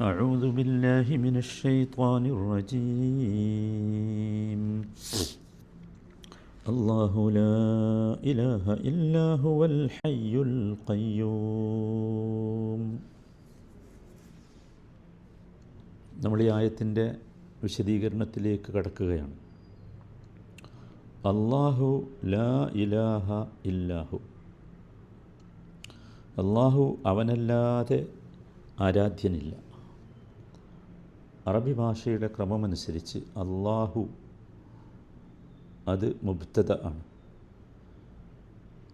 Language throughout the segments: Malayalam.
أعوذ بالله من الشيطان الرجيم الله لا إله إلا هو الحي القيوم നമ്മൾ ഈ ആയത്തിൻ്റെ വിശദീകരണത്തിലേക്ക് കടക്കുകയാണ് അള്ളാഹു ലാ ഇലാഹ ഇല്ലാഹു അള്ളാഹു അവനല്ലാതെ ആരാധ്യനില്ല അറബി ഭാഷയുടെ ക്രമമനുസരിച്ച് അള്ളാഹു അത് മുബ്തദ ആണ്.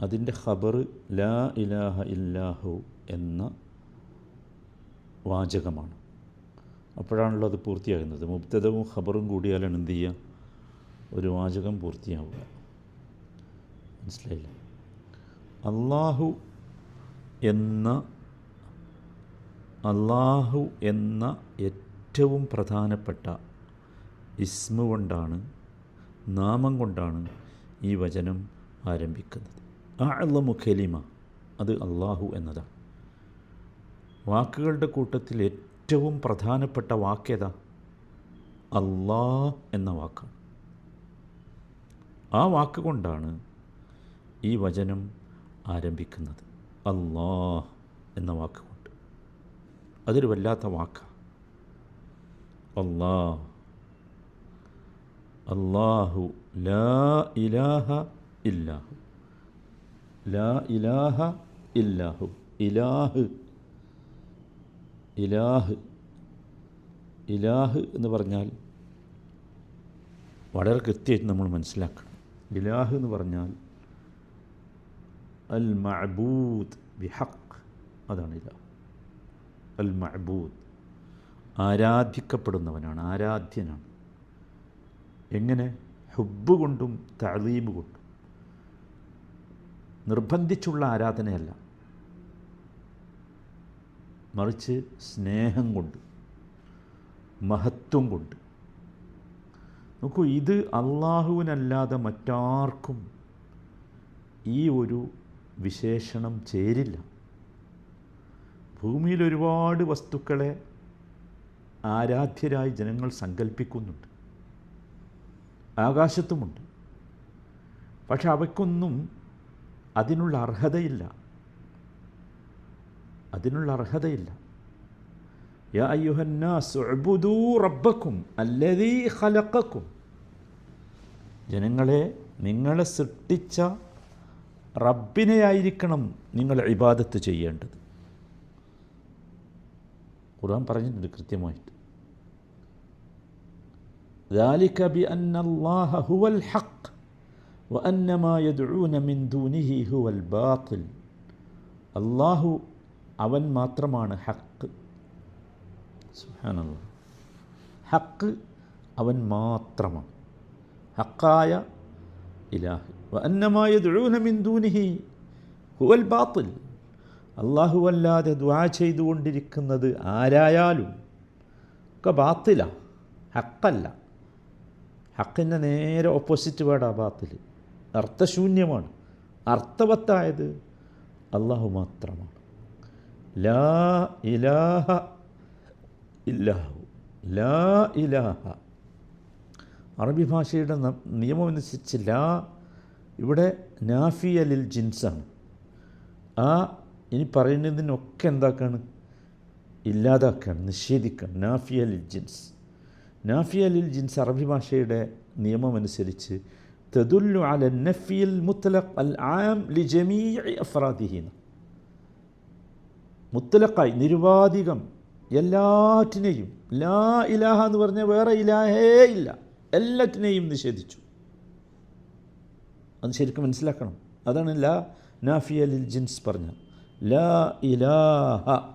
അതിന്റെ ഖബർ ലാ ഇലാഹ ഇല്ലാഹു എന്ന വാചകമാണ്. അപ്പോഴാണല്ലോ അത് പൂർത്തിയാകുന്നത്. മുബ്തദവും ഖബറും കൂടിയാലാണ് എന്ത് ചെയ്യുക? ഒരു വാചകം പൂർത്തിയാവുക. മനസ്സിലായില്ല? അള്ളാഹു എന്ന അള്ളാഹു എന്ന ഏറ്റവും പ്രധാനപ്പെട്ട ഇസ്മ കൊണ്ടാണ് നാമം കൊണ്ടാണ് ഈ വചനം ആരംഭിക്കുന്നത്. അള്ളമു ഖലിമ അത് അള്ളാഹു എന്നതാണ്. വാക്കുകളുടെ കൂട്ടത്തിൽ ഏറ്റവും പ്രധാനപ്പെട്ട വാക്കേതാ? അള്ളാ എന്ന വാക്കാണ്. ആ വാക്ക് കൊണ്ടാണ് ഈ വചനം ആരംഭിക്കുന്നത്. അള്ളാ എന്ന വാക്ക് കൊണ്ട് അതൊരു വല്ലാത്ത വാക്കാണ്. അള്ളാ അള്ളാഹു ലാ ഇലാഹ ഇല്ലാഹു. ലാ ഇലാഹ ഇല്ലാഹു. ഇലാഹ്. ഇലാഹ്. ഇലാഹ് എന്ന് പറഞ്ഞാൽ വളരെ കൃത്യമായിട്ട് നമ്മൾ മനസ്സിലാക്കണം. ഇലാഹ് എന്ന് പറഞ്ഞാൽ അൽ മഅബൂദ് ബിഹഖ്. അതാണ് ഇലാഹ്. അൽ മഅബൂദ്. ആരാധിക്കപ്പെടുന്നവനാണ് ആരാധ്യനാണ്. എങ്ങനെ? ഹുബ് കൊണ്ടും തളീമ് കൊണ്ടും. നിർബന്ധിച്ചുള്ള ആരാധനയല്ല. മറിച്ച് സ്നേഹം കൊണ്ട് മഹത്വം കൊണ്ട്. നോക്കൂ ഇത് അള്ളാഹുവിനല്ലാതെ മറ്റാർക്കും ഈ ഒരു വിശേഷണം ചേരില്ല. ഭൂമിയിൽ ഒരുപാട് വസ്തുക്കളെ ആരാധ്യരായി ജനങ്ങൾ സങ്കല്പിക്കുന്നുണ്ട് ആകാശത്തുമുണ്ട്. പക്ഷെ അവയ്ക്കൊന്നും അതിനുള്ള അർഹതയില്ല. അതിനുള്ള അർഹതയില്ല. യാ അയ്യുഹന്നാസ് ഉഅ്ബുദൂ റബ്ബക്കും ഖലഖക്കും. ജനങ്ങളെ നിങ്ങളെ സൃഷ്ടിച്ച റബ്ബിനെയായിരിക്കണം നിങ്ങൾ ഇബാദത്ത് ചെയ്യേണ്ടത്. ഖുർആൻ പറഞ്ഞിട്ടുണ്ട് കൃത്യമായിട്ട് ذلك بأن الله هو الحق وأن ما يدعون من دونه هو الباطل അള്ളാഹു അവൻ മാത്രമാണ് ഹക്ക് സുഹാനല്ല ഹക്ക് അവൻ മാത്രമാണ് ഹക്കായ ഇലാഹ് അന്നമായ ദുഴൂനമിന്ദൂനിഹി ഹുവൽ ബാത്തിൽ അള്ളാഹു അല്ലാതെ ദ്വാ ചെയ്തുകൊണ്ടിരിക്കുന്നത് ആരായാലും ഒക്കെ ബാത്തില ഹക്കല്ല. ഹക്കിന്റെ നേരെ ഓപ്പോസിറ്റ് വേടാ ബാത്തിൽ അർത്ഥശൂന്യമാണ്. അർത്ഥവത്തായത് അള്ളാഹു മാത്രമാണ്. ലാ ഇലാഹ ഇല്ലാഹു. ലാ ഇലാഹ. അറബി ഭാഷയുടെ നിയമം അനുസരിച്ച് ലാ ഇവിടെ നാഫിയലിൽ ജിൻസാണ്. ആ ഇനി പറയുന്നതിനൊക്കെ എന്താക്കാണ്? ഇല്ലാതാക്കുകയാണ് നിഷേധിക്കുകയാണ് നാഫിയലിൽ ജിൻസ്. നാഫിയലിൽ ജിൻസ് അറബി ഭാഷയുടെ നിയമമനുസരിച്ച് തദുല്ലു അല നഫിയൽ മുത്തലഖ് അൽ ആം ലി ജമീ അഫ്രാദിഹീന. മുത്തലഖായി നിരുപാധികം എല്ലാറ്റിനെയും ലാ ഇലാഹ എന്ന് പറഞ്ഞാൽ വേറെ ഇലാഹേ ഇല്ല. എല്ലാറ്റിനെയും നിഷേധിച്ചു. അത് ശരിക്കും മനസ്സിലാക്കണം. അതാണ് ലാ നാഫിയ ലിൽ ജിൻസ് പറഞ്ഞ ലാ ഇലാഹ.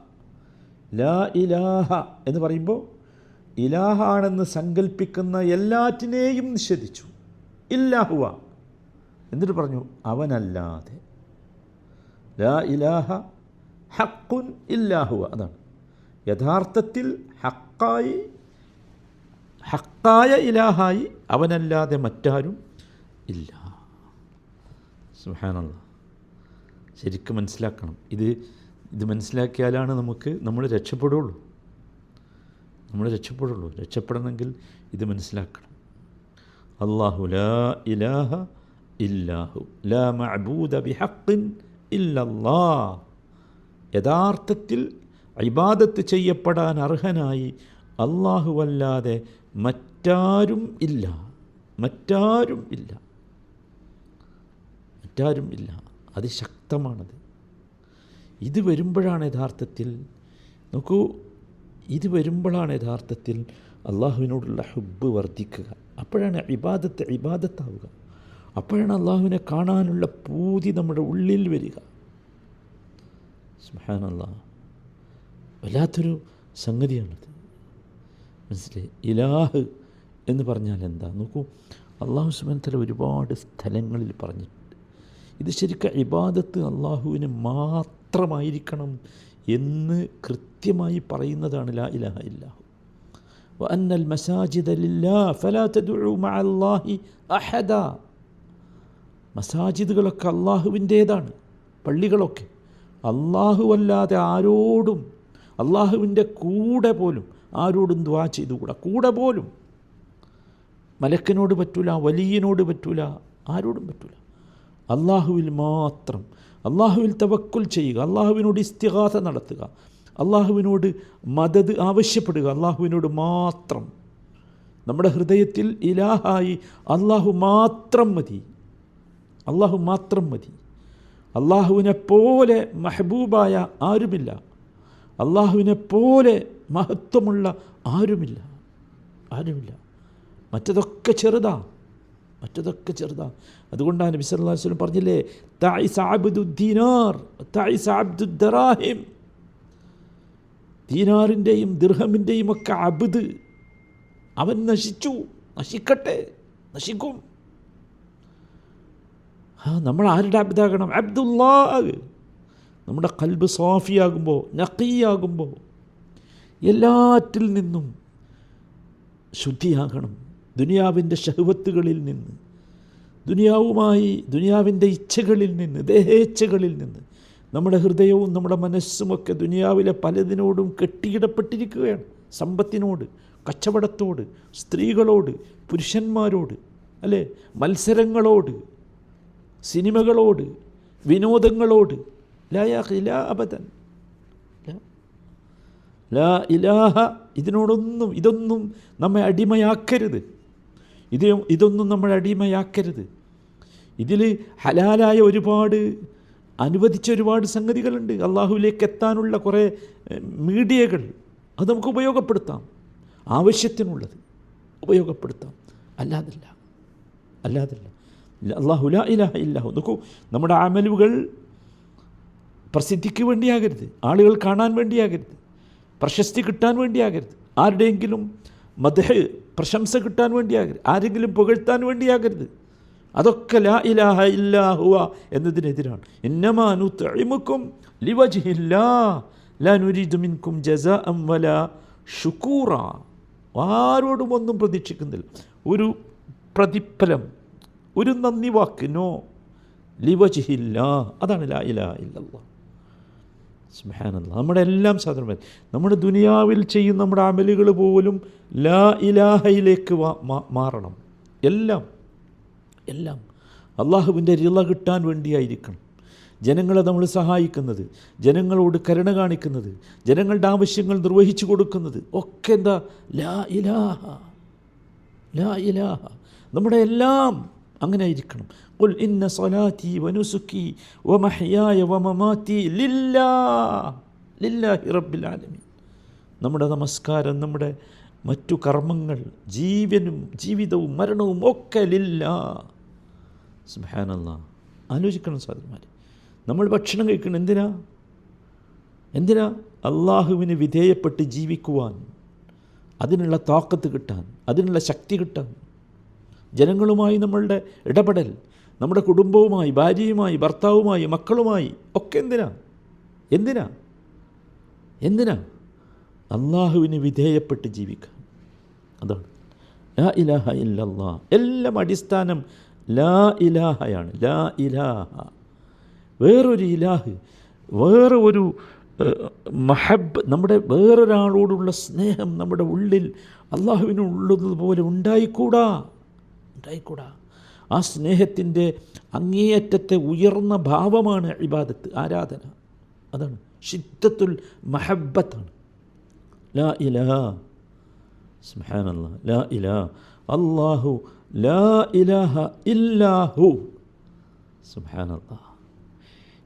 ലാ ഇലാഹ എന്ന് പറയുമ്പോൾ ഇലാഹാണെന്ന് സങ്കല്പിക്കുന്ന എല്ലാറ്റിനെയും നിഷേധിച്ചു. ഇല്ലാഹുവ എന്നിട്ട് പറഞ്ഞു അവനല്ലാതെ. ലാ ഇലാഹ ഹക്കുൻ ഇല്ലാഹുവ അതാണ്. യഥാർത്ഥത്തിൽ ഹക്കായി ഹക്കായ ഇലാഹായി അവനല്ലാതെ മറ്റാരും ഇല്ല. സുഹാനല്ല ശരിക്കും മനസ്സിലാക്കണം. ഇത് ഇത് മനസ്സിലാക്കിയാലാണ് നമുക്ക് നമ്മൾ രക്ഷപ്പെടുള്ളൂ. നമ്മൾ രക്ഷപ്പെടുള്ളൂ. രക്ഷപ്പെടണമെങ്കിൽ ഇത് മനസ്സിലാക്കണം. അള്ളാഹു ലാ ഇലാഹ ഇല്ലാഹു ലാ മഅബൂദ ഇല്ലല്ലാ യഥാർത്ഥത്തിൽ ഇബാദത്ത് ചെയ്യപ്പെടാൻ അർഹനായി അല്ലാഹുവല്ലാതെ മറ്റാരും ഇല്ല. മറ്റാരും ഇല്ല. മറ്റാരും ഇല്ല. അതിശക്തമാണത് ഇത് വരുമ്പോഴാണ് യഥാർത്ഥത്തിൽ നോക്കൂ ഇത് വരുമ്പോഴാണ് യഥാർത്ഥത്തിൽ അള്ളാഹുവിനോടുള്ള ഹുബ്ബ് വർദ്ധിക്കുക. അപ്പോഴാണ് ഇബാദത്ത് ഇബാദത്താവുക. അപ്പോഴാണ് അള്ളാഹുവിനെ കാണാനുള്ള പൂതി നമ്മുടെ ഉള്ളിൽ വരിക. സുഹാനല്ല വല്ലാത്തൊരു സംഗതിയാണത്. മനസ്സിലായി ഇലാഹ് എന്ന് പറഞ്ഞാൽ എന്താ? നോക്കൂ അള്ളാഹു സുബാൻ തല ഒരുപാട് സ്ഥലങ്ങളിൽ പറഞ്ഞിട്ടുണ്ട്. ഇത് ശരിക്കും ഇബാദത്ത് അള്ളാഹുവിന് മാത്രമായിരിക്കണം എന്ന് കൃത്യമായി പറയുന്നതാണ് ലാ ഇലാഹ ഇല്ലാഹു. വന്നൽ മസാജിദ് അല്ലാഹി അഹദ. മസാജിദുകളൊക്കെ അള്ളാഹുവിന്റേതാണ് പള്ളികളൊക്കെ. അള്ളാഹുവല്ലാതെ ആരോടും അള്ളാഹുവിന്റെ കൂടെ പോലും ആരോടും ദ്വാ ചെയ്തുകൂടാ. കൂടെ പോലും. മലക്കിനോട് പറ്റൂല വലിയനോട് പറ്റൂല ആരോടും പറ്റൂല. അള്ളാഹുവിൽ മാത്രം. അള്ളാഹുവിൽ തവക്കുൽ ചെയ്യുക. അള്ളാഹുവിനോട് ഇസ്തിഹാസ നടത്തുക. അള്ളാഹുവിനോട് മദത് ആവശ്യപ്പെടുക. അള്ളാഹുവിനോട് മാത്രം. നമ്മുടെ ഹൃദയത്തിൽ ഇലാഹായി അള്ളാഹു മാത്രം മതി. അള്ളാഹു മാത്രം മതി. അള്ളാഹുവിനെ പോലെ മെഹബൂബായ ആരുമില്ല. അള്ളാഹുവിനെ പോലെ മഹത്വമുള്ള ആരുമില്ല. ആരുമില്ല. മറ്റതൊക്കെ ചെറുതാ. മറ്റതൊക്കെ ചെറുതാണ് അതുകൊണ്ടാണ് നബി സല്ലല്ലാഹു അലൈഹി വസല്ലം പറഞ്ഞില്ലേ തായിസ് അബ്ദുദ്ദീനാർ തായിസ് അബ്ദുദ്ദറാഹിം ദീനാറിന്റെയും ദിർഹമിന്റെയും ഒക്കെ അബുദ് അവൻ നശിച്ചു. നശിക്കട്ടെ നശിക്കും. ആ നമ്മൾ ആരുടെ അബ്ദാകണം? അബ്ദുല്ലാഹ്. നമ്മുടെ കൽബ് സോഫിയാകുമ്പോൾ നക്കിയാകുമ്പോൾ എല്ലാറ്റിൽ നിന്നും ശുദ്ധിയാകണം. ദുനിയാവിന്റെ ഷഹുവത്തുകളിൽ നിന്ന് ദുനിയാവുമായി ദുനിയാവിന്റെ ഇച്ഛകളിൽ നിന്ന് ദേഹേച്ഛകളിൽ നിന്ന് നമ്മുടെ ഹൃദയവും നമ്മുടെ മനസ്സുമൊക്കെ ദുനിയാവിലെ പലതിനോടും കെട്ടിയിടപ്പെട്ടിരിക്കുകയാണ്. സമ്പത്തിനോട് കച്ചവടത്തോട് സ്ത്രീകളോട് പുരുഷന്മാരോട് അല്ലേ? മത്സരങ്ങളോട് സിനിമകളോട് വിനോദങ്ങളോട്. ലായാ ലാ ഇലാഹ. ഇതിനോടൊന്നും ഇതൊന്നും നമ്മെ അടിമയാക്കരുത്. ഇത് ഇതൊന്നും നമ്മൾ അടിമയാക്കരുത്. ഇതിൽ ഹലാലായ ഒരുപാട് അനുവദിച്ച ഒരുപാട് സംഗതികളുണ്ട്. അള്ളാഹുവിലേക്ക് എത്താനുള്ള കുറേ മീഡിയകൾ അത് നമുക്ക് ഉപയോഗപ്പെടുത്താം. ആവശ്യത്തിനുള്ളത് ഉപയോഗപ്പെടുത്താം. അല്ലാതല്ല. അല്ലാതല്ല. അള്ളാഹു ലാ ഇലാഹ ഇല്ലാഹു. നോക്കൂ നമ്മുടെ അമലുകൾ പ്രസിദ്ധിക്ക് വേണ്ടിയാകരുത്. ആളുകൾ കാണാൻ വേണ്ടിയാകരുത്. പ്രശസ്തി കിട്ടാൻ വേണ്ടിയാകരുത്. ആരുടെയെങ്കിലും മദഹ് പ്രശംസ കിട്ടാൻ വേണ്ടിയാകരുത്. ആരെങ്കിലും പുകഴ്ത്താൻ വേണ്ടിയാകരുത്. അതൊക്കെ ലാ ഇലാഹ ഇല്ലാഹുവ എന്നതിനെതിരാണ്. ഇന്നമാനു തഴിമുക്കും ലിവജില്ലാ ലാ നുരീദു മിൻകും ജസ അംവല ഷുക്കൂറ ആരോടും ഒന്നും പ്രതീക്ഷിക്കുന്നില്ല. ഒരു പ്രതിഫലം ഒരു നന്ദി വാക്കിനോ ലിവജില്ലാ അതാണ് ലാ ഇലാഹ ഇല്ലല്ലാ സുഹാനല്ല നമ്മുടെ എല്ലാം സാധനം നമ്മുടെ ദുനിയാവിൽ ചെയ്യുന്ന നമ്മുടെ അമലുകൾ പോലും ലാ ഇലാഹയിലേക്ക് മാറണം. എല്ലാം എല്ലാം. അള്ളാഹുവിന്റെ റിള കിട്ടാൻ വേണ്ടിയായിരിക്കണം. ജനങ്ങളെ നമ്മൾ സഹായിക്കുന്നത് ജനങ്ങളോട് കരുണ കാണിക്കുന്നത് ജനങ്ങളുടെ ആവശ്യങ്ങൾ നിർവഹിച്ചു കൊടുക്കുന്നത് ഒക്കെ എന്താ? ലാ ഇലാഹ ലാ ഇലാഹ. നമ്മുടെ എല്ലാം അങ്ങനെ ആയിരിക്കണം ഉൽ ഇന്ന സൊലാത്തി വനുസുക്കി വമഹ്യായ വമമാത്തി ലില്ലാ ലില്ലാഹി റബ്ബിൽ ആലമീൻ. നമ്മുടെ നമസ്കാരം നമ്മുടെ മറ്റു കർമ്മങ്ങൾ ജീവനും ജീവിതവും മരണവും ഒക്കെ ലില്ല സുഹാനല്ല ആലോചിക്കണം സാധനമാർ നമ്മൾ ഭക്ഷണം കഴിക്കണം. എന്തിനാ? എന്തിനാ? അള്ളാഹുവിന് വിധേയപ്പെട്ട് ജീവിക്കുവാൻ അതിനുള്ള താക്കത്ത് കിട്ടാൻ അതിനുള്ള ശക്തി കിട്ടാൻ. ജനങ്ങളുമായി നമ്മളുടെ ഇടപെടൽ നമ്മുടെ കുടുംബവുമായി ഭാര്യയുമായി ഭർത്താവുമായി മക്കളുമായി ഒക്കെ എന്തിനാ? എന്തിനാ? എന്തിനാ? അള്ളാഹുവിന് വിധേയപ്പെട്ട് ജീവിക്കാം അതാണ്. ലാ ഇലാഹ ഇല്ലല്ലാ. എല്ലാം അടിസ്ഥാനം ലാ ഇലാഹയാണ്. ലാ ഇലാഹ. വേറൊരു ഇലാഹ് വേറെ ഒരു മഹബ് നമ്മുടെ വേറൊരാളോടുള്ള സ്നേഹം നമ്മുടെ ഉള്ളിൽ അള്ളാഹുവിനുള്ളതുപോലെ ഉണ്ടായിക്കൂടാ. ഉണ്ടായിക്കൂടാ. ആ സ്നേഹത്തിന്റെ അങ്ങേയറ്റത്തെ ഉയർന്ന ഭാവമാണ് ഇബാദത്ത് ആരാധന. അതാണ്. ഷിദ്ദത്തുൽ മഹബത്താണ് ലാ ഇലാ സ്മഹാനല്ല ലാ ഇലാ അല്ലാഹു ലാ ഇലാഹ ഇല്ലാഹു. സുഹാനല്ല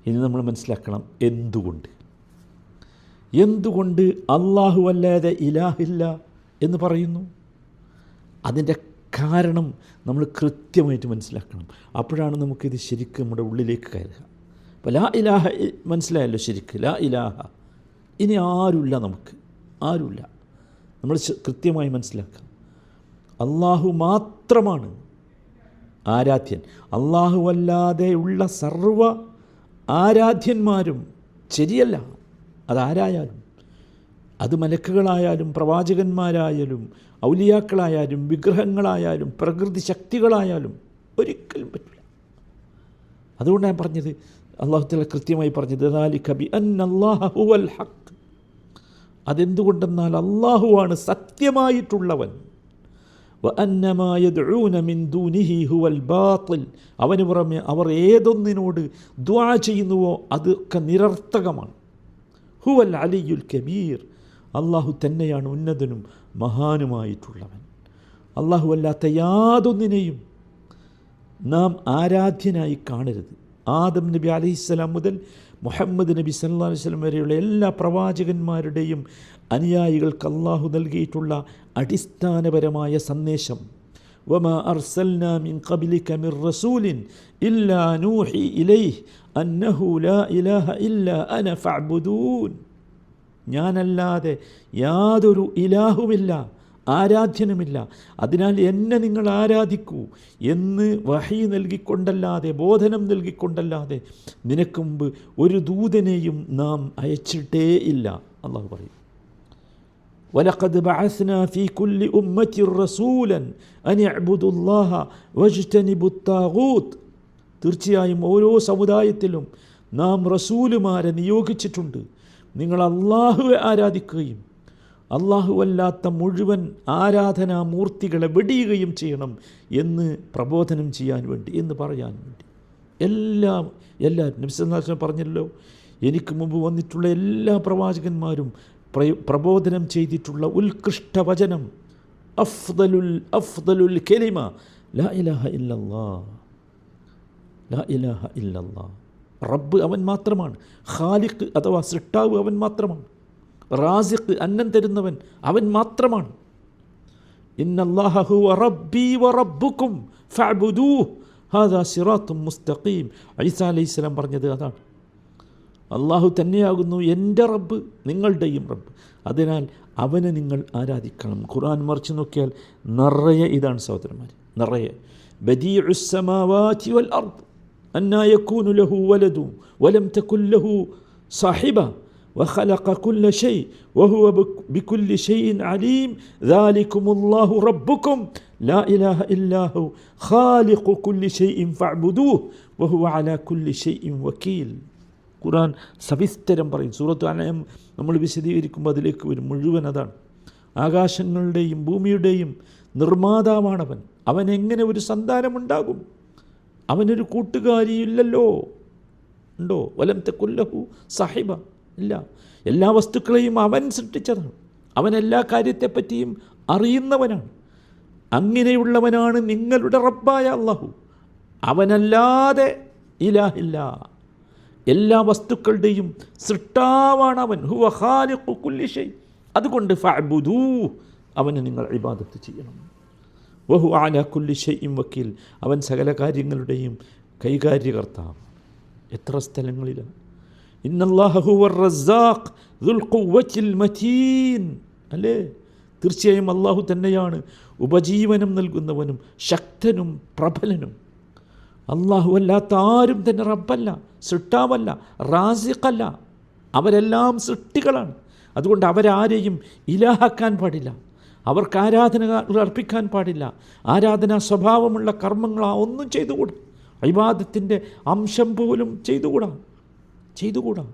ഇനി നമ്മൾ മനസ്സിലാക്കണം എന്തുകൊണ്ട്. എന്തുകൊണ്ട് അള്ളാഹു അല്ലാതെ ഇലാഹില്ല എന്ന് പറയുന്നു? അതിന്റെ കാരണം നമ്മൾ കൃത്യമായിട്ട് മനസ്സിലാക്കണം. അപ്പോഴാണ് നമുക്കിത് ശരിക്കും നമ്മുടെ ഉള്ളിലേക്ക് കയറുക. അപ്പോൾ ലാ ഇലാഹ മനസ്സിലായല്ലോ ശരിക്ക്. ലാ ഇലാഹ. ഇനി ആരുമില്ല നമുക്ക്? ആരുമില്ല. നമ്മൾ കൃത്യമായി മനസ്സിലാക്കാം. അള്ളാഹു മാത്രമാണ് ആരാധ്യൻ. അല്ലാതെയുള്ള സർവ ആരാധ്യന്മാരും ശരിയല്ല. അതാരായാലും. അത് മലക്കുകളായാലും പ്രവാചകന്മാരായാലും ഔലിയാക്കളായാലും വിഗ്രഹങ്ങളായാലും പ്രകൃതി ശക്തികളായാലും ഒരിക്കലും പറ്റില്ല അതുകൊണ്ട് ഞാൻ പറഞ്ഞത് അള്ളാഹുത്തല കൃത്യമായി പറഞ്ഞത് "ദാലിക കബി ഹുവൽ ഹഖ്." അതെന്തുകൊണ്ടെന്നാൽ അള്ളാഹുവാണ് സത്യമായിട്ടുള്ളവൻ. അവന് പുറമെ അവർ ഏതൊന്നിനോട് ദ്വാ ചെയ്യുന്നുവോ അതൊക്കെ നിരർത്ഥകമാണ്. ഹുവൽ അലിയുൽ കബീർ. അള്ളാഹു തന്നെയാണ് ഉന്നതനും മഹാനുമായിട്ടുള്ളവൻ. അള്ളാഹു അല്ലാത്ത യാതൊന്നിനെയും നാം ആരാധ്യനായി കാണരുത്. ആദം നബി അലൈഹിസ്സലാം മുതൽ മുഹമ്മദ് നബി സല്ലാ സ്വലം വരെയുള്ള എല്ലാ പ്രവാചകന്മാരുടെയും അനുയായികൾക്ക് അള്ളാഹു നൽകിയിട്ടുള്ള അടിസ്ഥാനപരമായ സന്ദേശം ഇല്ലാ അന്നഹു ലാ ഇലാഹ ഇല്ല അന ഫഅ്ബുദൂൻ. ഞാനല്ലാതെ യാതൊരു ഇലാഹുമില്ല ആരാധ്യനുമില്ല അതിനാൽ എന്നെ നിങ്ങൾ ആരാധിക്കൂ എന്ന് വഹി നൽകിക്കൊണ്ടല്ലാതെ ബോധനം നൽകിക്കൊണ്ടല്ലാതെ നിനക്ക് മുമ്പ് ഒരു ദൂതനെയും നാം അയച്ചിട്ടേ ഇല്ല അള്ളാഹു പറയും ولقد بعثنا في كل أمة رسولا أن يعبدوا الله واجتنبوا الطاغوت തീർച്ചയായും ഓരോ സമുദായത്തിലും നാം റസൂലുമാരെ നിയോഗിച്ചിട്ടുണ്ട് നിങ്ങൾ അള്ളാഹുവെ ആരാധിക്കുകയും അല്ലാത്ത മുഴുവൻ ആരാധനാ മൂർത്തികളെ വെടിയുകയും ചെയ്യണം എന്ന് പ്രബോധനം ചെയ്യാൻ വേണ്ടി എന്ന് പറയാൻ വേണ്ടി. എല്ലാം എല്ലാവരും നിമിഷം പറഞ്ഞല്ലോ എനിക്ക് മുമ്പ് വന്നിട്ടുള്ള എല്ലാ പ്രവാചകന്മാരും പ്രബോധനം ചെയ്തിട്ടുള്ള ഉത്കൃഷ്ട വചനം അഫ്ദലുൽ അഫ്ദലുൽ കെലിമ ലാ ഇലാഹ ഇല്ലല്ലാ ലാ ഇലാഹ ഇല്ലല്ലാ. റബ്ബ് അവൻ മാത്രമാണ്. ഖാലിഖ് അഥവാ സൃഷ്ടാവ് അവൻ മാത്രമാണ്. റാസിഖ് അന്നം തരുന്നവൻ അവൻ മാത്രമാണ്. ഇന്നല്ലാഹു ഹാദാ മുസ്തഖീം. ഈസാ അലൈഹിസ്സലാം പറഞ്ഞത് അതാണ്. അള്ളാഹു തന്നെയാകുന്നു എന്റെ റബ്ബ് നിങ്ങളുടെയും റബ്ബ്. അതിനാൽ അവനെ നിങ്ങൾ ആരാധിക്കണം. ഖുർആൻ മറിച്ച് നോക്കിയാൽ നിറയെ ഇതാണ് സഹോദരന്മാർ. നിറയെ. ബദീഉസ്സമാവാതി വൽ അർദ്. അന്നാ യകൂനു ലഹു വലദു വലം തകുൻ ലഹു സാഹിബ وخلق كل شيء وهو بك- بكل شيء عليم ذلكم الله ربكم لا إله إلا هو خالق كل شيء فاعبدوه وهو على كل شيء وكيل ഖുറാൻ സവിസ്തരം പറയും സൂറത്ത് അനയം നമ്മൾ വിശദീകരിക്കുമ്പോൾ അതിലേക്ക് വരും മുഴുവൻ അതാണ് ആകാശങ്ങളുടെയും ഭൂമിയുടെയും നിർമ്മാതാവാണവൻ അവൻ എങ്ങനെ ഒരു സന്താനമുണ്ടാകും അവനൊരു കൂട്ടുകാരിയില്ലല്ലോ. ഉണ്ടോ? വലം തെക്കുല്ലഹു സാഹിബ. ഇല്ല. എല്ലാ വസ്തുക്കളെയും അവൻ സൃഷ്ടിച്ചതാണ്. അവൻ എല്ലാ കാര്യത്തെപ്പറ്റിയും അറിയുന്നവനാണ്. അങ്ങനെയുള്ളവനാണ് നിങ്ങളുടെ റബ്ബായ അള്ളാഹു. അവനല്ലാതെ ഇലാഹില്ല. എല്ലാ വസ്തുക്കളുടെയും സൃഷ്ടാവാണ് അവൻ ഹുവ ഖാലിഖു കുല്ലി ഷൈ. അതുകൊണ്ട് ഫഅബുദൂ അവന് നിങ്ങൾ ഇബാദത്ത് ചെയ്യണം. വഹു ആല കുല്ലി ഷെയ്യും വക്കീൽ. അവൻ സകല കാര്യങ്ങളുടെയും കൈകാര്യകർത്താവ് എത്ര സ്ഥലങ്ങളിലാണ് അല്ലേ? തീർച്ചയായും അള്ളാഹു തന്നെയാണ് ഉപജീവനം നൽകുന്നവനും ശക്തനും പ്രബലനും. അള്ളാഹു അല്ലാത്ത ആരും തന്നെ റബ്ബല്ല സൃഷ്ടാവല്ല റാസിഖല്ല. അവരെല്ലാം സൃഷ്ടികളാണ്. അതുകൊണ്ട് അവരാരെയും ഇലാഹാക്കാൻ പാടില്ല. അവർക്ക് ആരാധനകൾ അർപ്പിക്കാൻ പാടില്ല ആരാധനാ സ്വഭാവമുള്ള കർമ്മങ്ങൾ ഒന്നും ചെയ്തുകൂടാ അഭിവാദത്തിൻ്റെ അംശം പോലും ചെയ്തുകൂടാ ചെയ്തുകൂടാ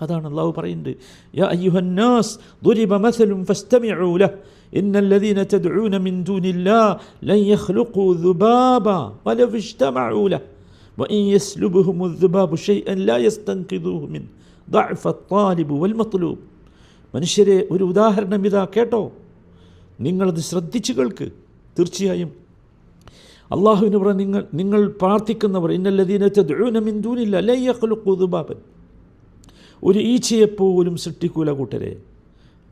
അതാണ് അള്ളാഹു പറയുന്നത് യാ അയ്യുഹന്നാസ് ദുരിബ മസലും ഫസ്തമിഉ ലഹ് إن الذين تدعون من دون الله لن يخلقوا ذبابا ولو اجتمعوا له وإن يسلبهم الذباب شيئا لا يستنقذوه منه ضعف الطالب والمطلوب മനുഷ്യരെ ഒരു ഉദാഹരണം ഇതാ കേട്ടോ. നിങ്ങളത് ശ്രദ്ധിച്ചു കേൾക്ക്. തീർച്ചയായും. അള്ളാഹുവിന് പറഞ്ഞ നിങ്ങൾ നിങ്ങൾ പ്രാർത്ഥിക്കുന്നവർ ഇന്നല്ലതീന മിന്ദൂനില്ല ലയ്യഖലുബാബൻ ഒരു ഈച്ചയെപ്പോലും സൃഷ്ടിക്കൂല കൂട്ടരെ.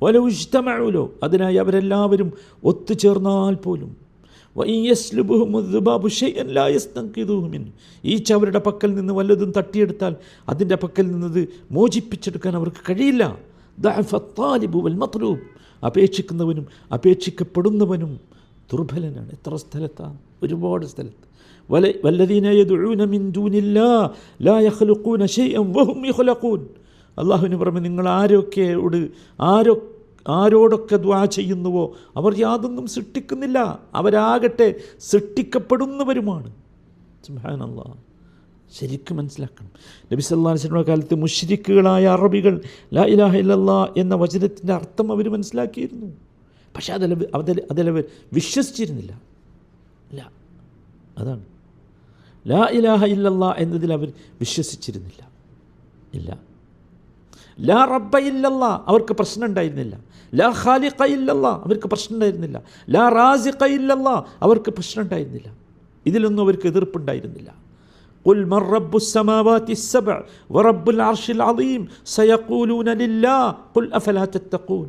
വല ഉഷ്ടമഴൂലോ അതിനായി അവരെല്ലാവരും ഒത്തുചേർന്നാൽ പോലും. ഈച്ച അവരുടെ പക്കൽ നിന്ന് വല്ലതും തട്ടിയെടുത്താൽ അതിന്റെ പക്കൽ നിന്നത് മോചിപ്പിച്ചെടുക്കാൻ അവർക്ക് കഴിയില്ല. ദാലിബുവൽ മത്ലൂബ്. അപേക്ഷിക്കുന്നവനും അപേക്ഷിക്കപ്പെടുന്നവനും ദുർബലനാണ്. എത്ര സ്ഥലത്താണ്? ഒരുപാട് സ്ഥലത്ത്. വല വല്ലദീന യദുഊന മിൻ ലാ വഹും അള്ളാഹുവിന് പുറമെ നിങ്ങൾ ആരൊക്കെയോട് ആരോ ആരോടൊക്കെ ദ്വാ ചെയ്യുന്നുവോ അവർ യാതൊന്നും സൃഷ്ടിക്കുന്നില്ല. അവരാകട്ടെ സൃഷ്ടിക്കപ്പെടുന്നവരുമാണ്. സുബ്ഹാനല്ലാ. ശരിക്കും മനസ്സിലാക്കണം. നബി സല്ലാസ്ലിമ കാലത്ത് മുഷിരിക്കുകളായ അറബികൾ ലാ ഇലാഹ ഇല്ലല്ലാ എന്ന വചനത്തിന്റെ അർത്ഥം അവർ മനസ്സിലാക്കിയിരുന്നു. പക്ഷെ അതല്ല അതിൽ അതിലവർ വിശ്വസിച്ചിരുന്നില്ല. ഇല്ല. അതാണ്. ലാ ഇലാഹ ഇല്ലല്ലാ എന്നതിൽ അവർ വിശ്വസിച്ചിരുന്നില്ല. ഇല്ല. ലാ റബ്ബ ഇല്ലല്ലാ അവർക്ക് പ്രശ്നം ഉണ്ടായിരുന്നില്ല. ലാ ഖാലിഖ ഇല്ലല്ലാ അവർക്ക് പ്രശ്നം ഉണ്ടായിരുന്നില്ല. ലാ റാസിഖ ഇല്ലല്ലാ അവർക്ക് പ്രശ്നം ഉണ്ടായിരുന്നില്ല. ഇതിലൊന്നും അവർക്ക് എതിർപ്പുണ്ടായിരുന്നില്ല. قل من رب السماوات السبع ورب العرش العظيم سيقولون لله قل أفلا تتقون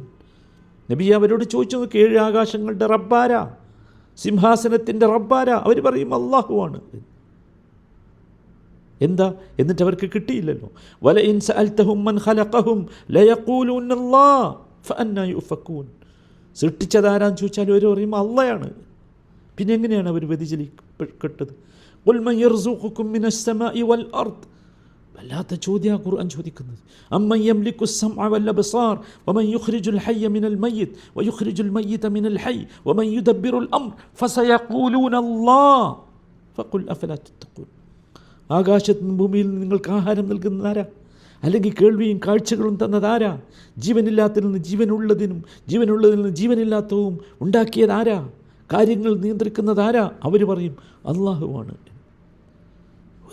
നബി അവരോട് ചോദിച്ചു നോക്കി ഏഴ് ആകാശങ്ങളുടെ റബ്ബാര സിംഹാസനത്തിൻ്റെ റബ്ബാര അവർ പറയും അള്ളാഹുവാണ് എന്താ എന്നിട്ട് അവർക്ക് കിട്ടിയില്ലല്ലോ വല ഇൻ സഅൽതഹും മൻ ഖലഖഹും ലയഖൂലുന്നല്ലാഹ് ഫഅന്നാ യുഫക്കൂൻ സൃഷ്ടിച്ചതാരാന്ന് ചോദിച്ചാൽ അവർ പറയും അള്ളയാണ് പിന്നെ എങ്ങനെയാണ് അവർ വ്യതിചലിക്കപ്പെട്ടത് വല്ലാത്ത ചോദ്യ ഖുർആൻ ചോദിക്കുന്നത്. അമ്മൻ യംലിക്കു സമഅ വൽ അബ്സാർ വമൻ യുഖ്രിജുൽ ഹയ്യ മിനൽ മയ്യിത് വയുഖ്രിജുൽ മയ്യിത മിനൽ ഹയ്യ വമൻ യുദബ്ബിറുൽ അംർ ഫസയഖൂലൂന അല്ലാഹ്. ഫഖുൽ അഫലാ തത്തഖൂൻ. ആകാശത്ത് നിന്ന് ഭൂമിയിൽ നിങ്ങൾക്ക് ആഹാരം നൽകുന്നതാരാ അല്ലെങ്കിൽ കേൾവിയും കാഴ്ചകളും തന്നതാരാ ജീവനില്ലാത്തിൽ നിന്ന് ജീവനുള്ളതിനും ജീവനുള്ളതിൽ നിന്ന് ജീവനില്ലാത്തവും ഉണ്ടാക്കിയതാരാ കാര്യങ്ങൾ നിയന്ത്രിക്കുന്നതാരാ അവർ പറയും അള്ളാഹുവാണ്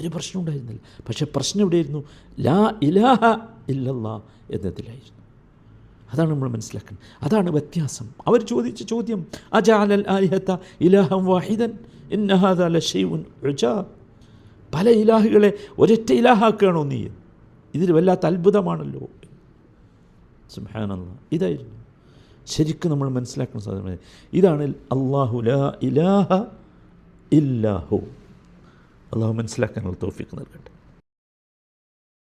ഒരു പ്രശ്നം ഉണ്ടായിരുന്നില്ല. പക്ഷേ പ്രശ്നം എവിടെയായിരുന്നു? ലാ ഇലാഹ ഇല്ലല്ലാ എന്നതിലായിരുന്നു. അതാണ് നമ്മൾ മനസ്സിലാക്കുന്നത് അതാണ് വ്യത്യാസം. അവർ ചോദിച്ച ചോദ്യം അജാലൽ ആലിഹത്ത ഇലാഹം വാഹിദൻ? ഇന്നഹാദ ഷെയ്വുൻ പല ഇലാഹുകളെ ഒരൊറ്റ ഇലാഹാക്കുകയാണോ നീ? ഇതിൽ വല്ലാത്ത അത്ഭുതമാണല്ലോ. ഇതായിരുന്നു. ശരിക്കും നമ്മൾ മനസ്സിലാക്കുന്ന സാധനം ഇതാണ് അള്ളാഹു ലാ ഇലാഹ ഇല്ലാഹു. അള്ളാഹു മനസ്സിലാക്കാനുള്ള തോഫിക്ക് നൽകട്ടെ.